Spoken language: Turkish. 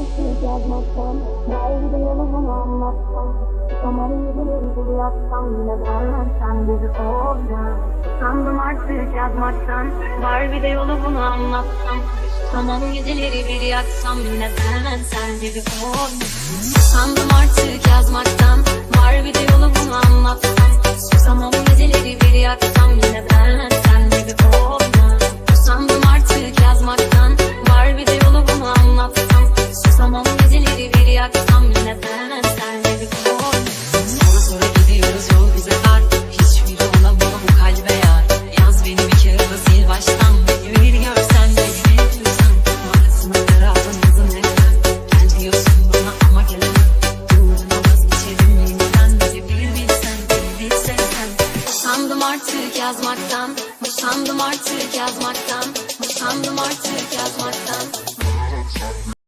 artık yazmaktan Belki de yolumu anlatsam. Umarım gibi yatsam Yine ben sen gibi olacağım. Sandım artık yazmaktan Var bir de yolu bunu anlatsam. Tamam geceleri bir yatsam Yine ben sen gibi olacağım. Sandım artık yazmaktan Boşandım artık yazmaktan. Boşandım artık yazmaktan. Boşandım artık yazmaktan.